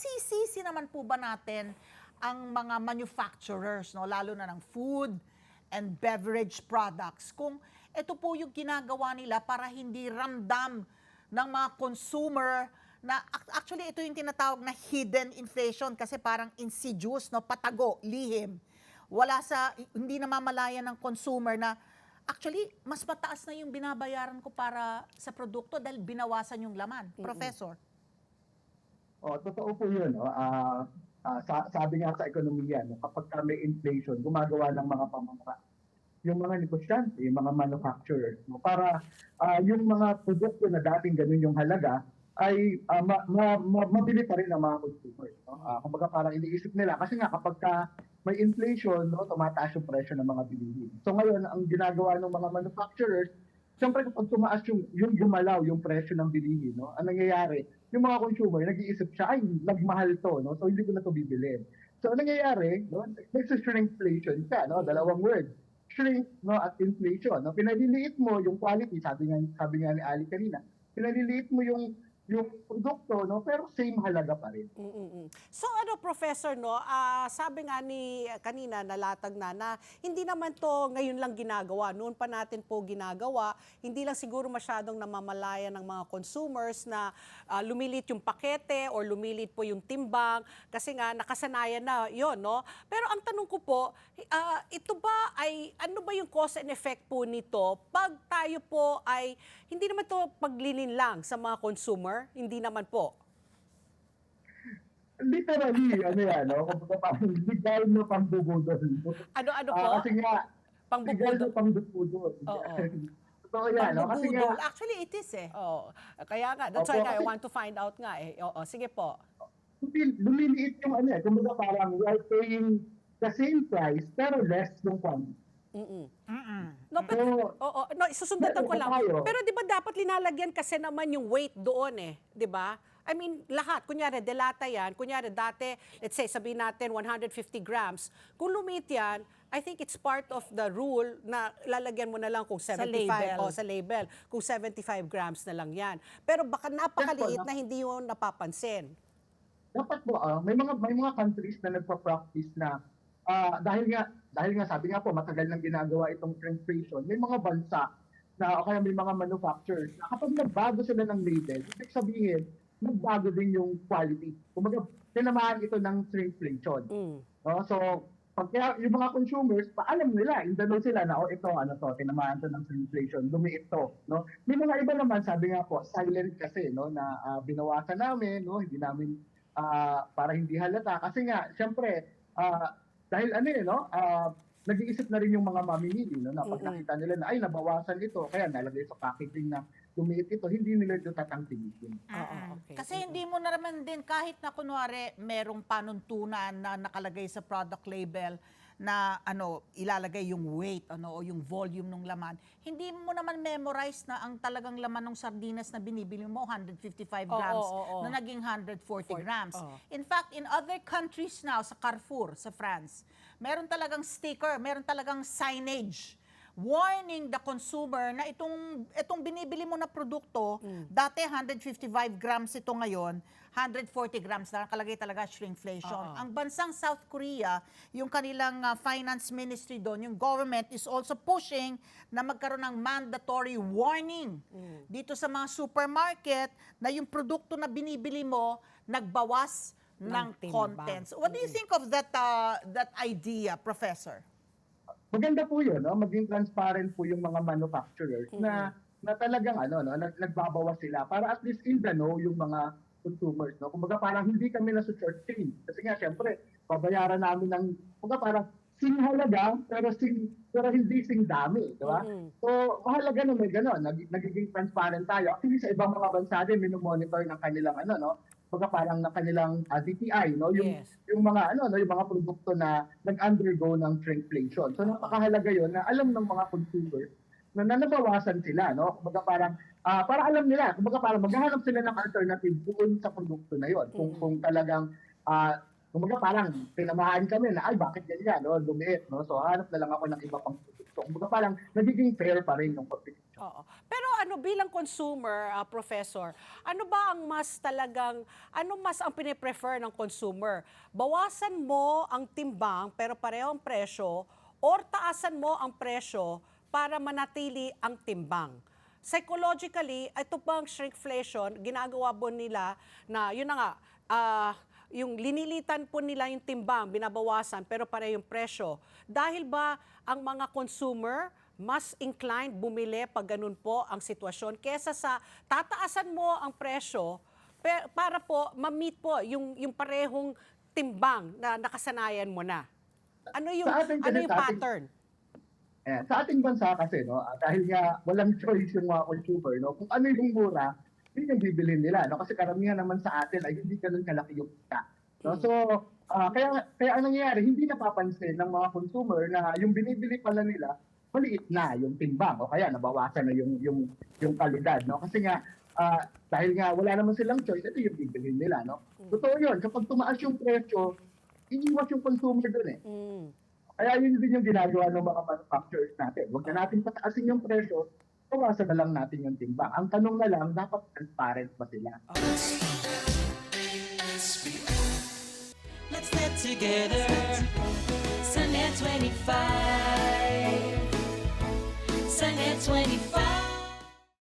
masisisi naman po ba natin ang mga manufacturers, no, lalo na ng food and beverage products, kung ito po yung ginagawa nila para hindi ramdam ng mga consumer na ac- actually ito yung tinatawag na hidden inflation kasi parang insidious, no, patago, lihim. Wala sa hindi namamalayan ng consumer na actually mas mataas na yung binabayaran ko para sa produkto dahil binawasan yung laman. Professor. Oh, totoo po yun. No? Ah, ah, sa, sabi nga sa ekonomiya, no, kapag ka may inflation, gumagawa ng mga pamamara. Yung mga negosyante, yung mga manufacturers, no, para ah, yung mga produkto na dating ganun yung halaga, ay ah, ma, ma, ma, mabili pa rin ng mga consumers. No? Ah, kumbaga parang iniisip nila. Kasi nga kapag ka may inflation, no, tumataas yung presyo ng mga bilihin. So ngayon, ang ginagawa ng mga manufacturers, Siyempre kapag tumaas yung, yung gumalaw yung presyo ng bilihin, no, ang nangyayari, yung mga consumer, nag-iisip siya, ay, nagmahal to, no, so hindi ko na to bibili. So ang nangyayari, no, nagsa-shrinkflation siya, no, dalawang word. Shrink, no, at inflation. No, pinaliliit mo yung quality, sabi nga, sabi nga ni Ali kanina, pinaliliit mo yung yung produkto, no, pero same halaga pa rin. Mm-mm. So ano, Professor, no, ah, sabi nga ni kanina, nalatag na, na hindi naman to ngayon lang ginagawa. Noon pa natin po ginagawa. Hindi lang siguro masyadong namamalaya ng mga consumers na ah, lumilit yung pakete or lumilit po yung timbang kasi nga nakasanayan na yon no? Pero ang tanong ko po, ah, ito ba ay, ano ba yung cause and effect po nito pag tayo po ay, hindi naman to paglilin lang sa mga consumer, hindi naman po. Literally, ano yan, no, kumbaga parang legal na pambubudol. Ano-ano Ah, po? kasi nga, legal Pangbubudol. na pambubudol. Oo. Totoo yan, no? Kasi nga, Pangbubudol. Actually, it is eh. Oo. Kaya nga, that's Opo, why I want to find out nga eh. Oo, sige po. lumil- lumiliit yung ano eh. Kumbaga parang we are paying the same price pero less yung quantity. Mm-mm. Mm-mm. No, pero, So, oo, no, susundatan ko lang. tayo. Pero di ba dapat linalagyan kasi naman yung weight doon eh, di ba? I mean, lahat. Kunyari, delata yan. Kunyari, dati, let's say, sabihin natin 150 grams. Kung lumit yan, I think it's part of the rule na lalagyan mo na lang kung 75 label. o sa label, kung 75 grams na lang yan. Pero baka napakaliit na hindi yun napapansin. dapat po ah, may mga may mga countries na nagpa-practice na ah, dahil nga dahil nga sabi nga po matagal nang ginagawa itong inflation, may mga bansa na o kaya may mga manufacturers na kapag nagbago sila ng label, ibig sabihin, nagbago din yung quality. Kumbaga, tinamaan ito ng shrinkflation. Mm. No? So, pag kaya yung mga consumers, paalam nila, indalo sila na, oh, ito, ano to, tinamaan to ng inflation, lumiit to. No? May mga iba naman, sabi nga po, silent kasi, no, na ah, binawasan namin, no, hindi namin, ah, para hindi halata. Kasi nga, syempre, ah, dahil ano eh, no, ah, nag-iisip na rin yung mga mamimili, no, na pag nakita nila na, ay, nabawasan ito, kaya nalagay sa packaging na lumiit ito, hindi nila ito tatangkilikin. Oo, Mm-mm. okay. Kasi hindi mo na naman din, kahit na kunwari merong panuntunan na nakalagay sa product label na ano ilalagay yung weight ano o yung volume ng laman hindi mo naman memorize na ang talagang laman ng sardinas na binibili mo 155 Oo, grams oo, oo. na naging 140 For- grams oo. in fact in other countries now sa Carrefour sa France meron talagang sticker meron talagang signage warning the consumer na itong itong binibili mo na produkto dati 155 grams ito ngayon 140 grams na nakalagay talaga shrinkflation. Oo. Ang bansang South Korea, yung kanilang uh, finance ministry doon, yung government is also pushing na magkaroon ng mandatory warning dito sa mga supermarket na yung produkto na binibili mo nagbawas ng, Ng contents. What do you think of that uh, that idea, professor? Maganda po yun, no? maging transparent po yung mga manufacturers na na talagang ano no? Nag, nagbabawas sila para at least in the know yung mga consumers no? Kumbaga parang hindi kami na short change kasi nga syempre babayaran namin ng kumbaga parang sing halaga pero sing pero hindi sing dami di ba? Mm-mm. so mahalaga na may gano'n. Nag, nagiging transparent tayo. Actually sa ibang mga bansa din minomonitor ng kanilang ano no kumbaga parang ng kanilang uh, DTI no yung Yes. yung mga ano no yung mga produkto na nag-undergo ng shrinkflation. So napakahalaga 'yon na alam ng mga consumers na nanabawasan sila no. Kumbaga parang ah, para alam nila, kumbaga parang maghahanap sila ng alternative doon sa produkto na 'yon. Kung Mm. kung talagang ah, kumbaga parang tinamahan kami na ay bakit ganyan no, lumiit no. So hanap na lang ako ng iba pang produkto. Kumbaga parang nagiging fair pa rin yung. Oo. Pero ano bilang consumer, ah, professor, ano ba ang mas talagang ano mas ang pine-prefer ng consumer? Bawasan mo ang timbang pero pareho ang presyo or taasan mo ang presyo para manatili ang timbang? Psychologically, ito bang shrinkflation, ginagawa po nila na, yun na nga, ah, yung linilitan po nila yung timbang, binabawasan, pero pareho yung presyo. Dahil ba ang mga consumer mas inclined bumili pag ganun po ang sitwasyon kesa sa tataasan mo ang presyo para po ma-meet po yung, yung parehong timbang na nakasanayan mo na. Ano yung, atin ano yung sa atin- pattern? Eh, sa ating bansa kasi, no, ah, dahil nga walang choice yung mga consumer, no, kung ano yung mura, yun yung bibilin nila. No? Kasi karamihan naman sa atin ay hindi ganun kalaki yung kita. No? Hmm. So, ah, kaya, kaya ang nangyayari, hindi napapansin ng mga consumer na yung binibili pala nila, maliit na yung timbang o kaya nabawasan na yung yung yung kalidad no kasi nga ah, dahil nga wala naman silang choice ito yung bibilhin nila no Hmm. totoo yun kapag tumaas yung presyo iiwas yung consumer doon eh Mm. kaya yun din yung ginagawa ng mga manufacturers natin. Huwag na natin pataasin yung presyo, bawasan na lang natin yung timbang. Ang tanong na lang, dapat transparent ba sila? Let's get together. Sunday 25. Sunday 25.